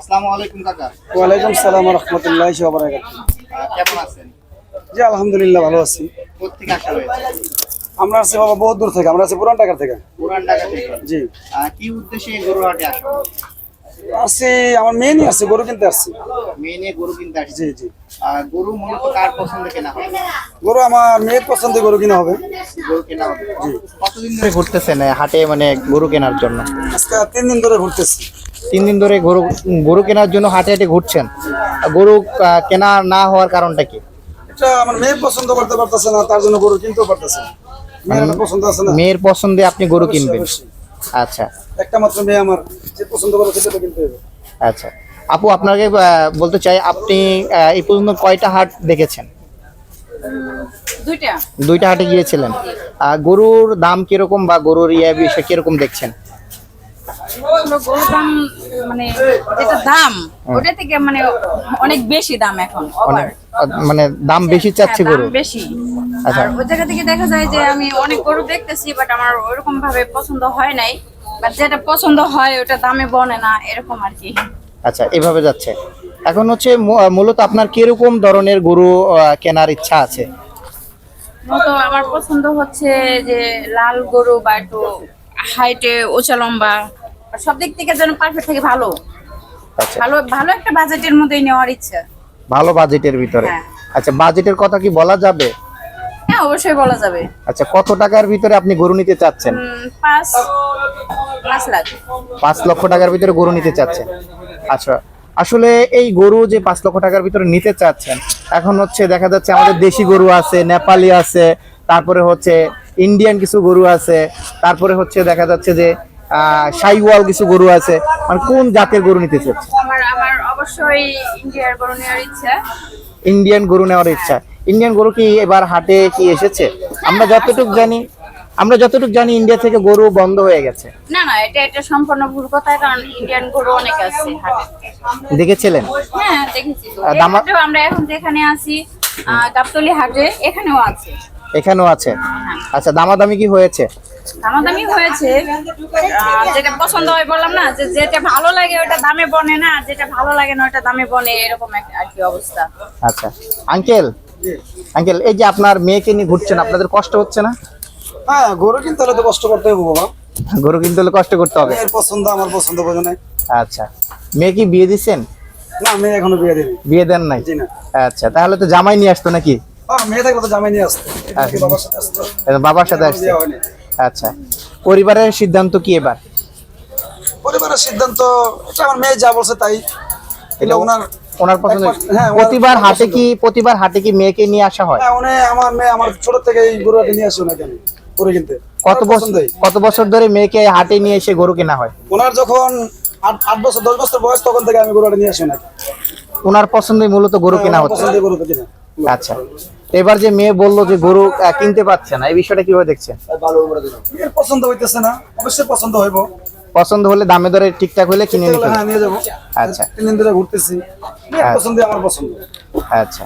আসসালামু আলাইকুম কাকা। ওয়ালাইকুম সালাম রহমতুল্লাহ কেমন আছেন? জি আলহামদুলিল্লাহ ভালো আছি। কোথেকে আসা হয়েছে? আমরা আছি বাবা বহুত দূর থেকে আমরা আছি পুরান ঢাকার থেকে। পুরান ঢাকা থেকে? জি। কি উদ্দেশ্যে গরু হাটে আসা আমার মেয়ে নিয়ে আসছে গরু কিনতে আসছি। মেয়ে নিয়ে গরু কিনতে আসছে? জি জি। গরু মূলত কার পছন্দে কেনা হয় গরু আমার মেয়ের পছন্দের গরু কিনা হবে। গরু কেনা হবে। কতদিন ধরে ঘুরতেছেন হাটে মানে গরু কেনার জন্য? আজকে তিন দিন ধরে ঘুরতেছি। তিন দিন ধরে গরু গরু কেনার জন্য হাটে হাটে ঘুরছেন। গরু কেনা না হওয়ার কারণটা কি? এটা আমার মেয়ে পছন্দ করতে পারতেছে না তার জন্য গরু কিনতেও পারতেছে না। মেয়ের পছন্দ আছে না? মেয়ের পছন্দে আপনি গরু কিনবেন। আচ্ছা। একটা মাত্র মেয়ে আমার যে পছন্দ করে সেটা কিনতে হবে। আচ্ছা। আপু আপনাকে বলতে চাই আপনি এই পর্যন্ত কয়টা হাট দেখেছেন? দুইটা। দুইটা হাটে গিয়েছিলেন। গরুর দাম কীরকম বা গরুর ইয়ে বিষয় কীরকম দেখছেন? গরুর দাম মানে যেটা দাম ওটা থেকে মানে অনেক বেশি দাম এখন ওভার। মানে দাম বেশি চাচ্ছে গরু? বেশি। আচ্ছা। আর ওই জায়গা থেকে দেখা যায় যে আমি অনেক গরু দেখতেছি বাট আমার ওরকম ভাবে পছন্দ হয় নাই। বাট যেটা পছন্দ হয় ওটা দামে বনে না এরকম আর কি। আচ্ছা এভাবে যাচ্ছে। এখন হচ্ছে মূলত আপনার কীরকম ধরনের গরু কেনার ইচ্ছা আছে? মতো আমার পছন্দ হচ্ছে যে লাল গরু বা একটু হাইটে উঁচা লম্বা সব দিক থেকে যেন পারফেক্ট থেকে ভালো। আচ্ছা। ভালো ভালো একটা বাজেটের মধ্যেই নেওয়ার ইচ্ছা। ভালো বাজেটের ভিতরে। হ্যাঁ। আচ্ছা বাজেটের কথা কি বলা যাবে? হ্যাঁ অবশ্যই বলা যাবে। আচ্ছা কত টাকার ভিতরে আপনি গরু নিতে চাচ্ছেন? উম, পাঁচ পাঁচ লাখ। পাঁচ লক্ষ টাকার ভিতরে গরু নিতে চাচ্ছেন। আচ্ছা আসলে এই গরু যে পাঁচ লক্ষ টাকার ভিতরে নিতে চাচ্ছেন এখন হচ্ছে দেখা যাচ্ছে আমাদের দেশি গরু আছে নেপালি আছে তারপরে হচ্ছে ইন্ডিয়ান কিছু গরু আছে তারপরে হচ্ছে দেখা যাচ্ছে যে সাইওয়াল কিছু গরু আছে। মানে কোন জাতের গরু নিতে চাচ্ছে আমার আমার অবশ্যই ইন্ডিয়ার গরু নেওয়ার ইচ্ছা। ইন্ডিয়ান গরু নেওয়ার ইচ্ছা। ইন্ডিয়ান গরু কি এবার হাটে কি এসেছে? আমরা যতটুকু জানি আমরা যতটুকু জানি ইন্ডিয়া থেকে গরু বন্ধ হয়ে গেছে। না না এটা এটা সম্পূর্ণ ভুল কথা কারণ ইন্ডিয়ান গরু অনেক আছে হাটে। দেখেছিলেন? হ্যাঁ দেখেছি। তো আমরা এখন যেখানে আছি গাবতলী হাটে এখানেও আছে। এখানেও আছে। আচ্ছা দামাদামি কি হয়েছে? দামাদামি হয়েছে। যেটা পছন্দ হয় বললাম না যে যেটা ভালো লাগে ওটা দামে বনে না যেটা ভালো লাগে না ওটা দামে বনে এরকম আর কি অবস্থা। আচ্ছা। আঙ্কেল আঙ্কেল এই যে আপনার মেয়েকে নিয়ে ঘুরছেন আপনাদের কষ্ট হচ্ছে না? হ্যাঁ গরু কিনতে হলে তো কষ্ট করতে হবে বাবা। গরু কিনতে হলে কষ্ট করতে হবে। মেয়ের পছন্দ আমার পছন্দ বোঝে আচ্ছা। মেয়ে কি বিয়ে দিচ্ছেন? না মেয়ে এখনও বিয়ে দিনি বিয়ে দেন নাই? আচ্ছা তাহলে তো জামাই নিয়ে আসতো নাকি? মেয়ে থাকলে তো জামাই নিয়ে আসতো। বাবার সাথে আসতো। বাবার সাথে হয়নি। আচ্ছা। পরিবারের সিদ্ধান্ত কি এবার? পরিবারের সিদ্ধান্ত এটা আমার মেয়ে যা বলছে তাই। এটা ওনার ওনার পছন্দ। হ্যাঁ, প্রতিবার পছন্দ। কি প্রতিবার হাটে কি মেয়েকে নিয়ে আসা হয়? হ্যাঁ উনি আমার মেয়ে আমার ছোট থেকে এই গরুটা নিয়ে আসে ওনাকে আমি গরু কিনতে। কত বছর কত বছর ধরে মেয়েকে হাটে নিয়ে এসে গরু কেনা হয়? ওনার যখন আট আট বছর দশ বছর বয়স তখন থেকে আমি গরুটা নিয়ে আসি ওনাকে। ওনার পছন্দই মূলত গরু কেনা হচ্ছে আচ্ছা। এবার যে মেয়ে বলল যে গরু কিনতে পারছে না এই বিষয়টা কীভাবে দেখছেন? পছন্দ হইতেছে না অবশ্যই পছন্দ হইব। পছন্দ হলে দামে দরে ঠিকঠাক হলে কিনে নিতে হ্যাঁ নিয়ে যাব। আচ্ছা। তিন দিন ধরে ঘুরতেছি আচ্ছা। পছন্দই আমার পছন্দ। আচ্ছা।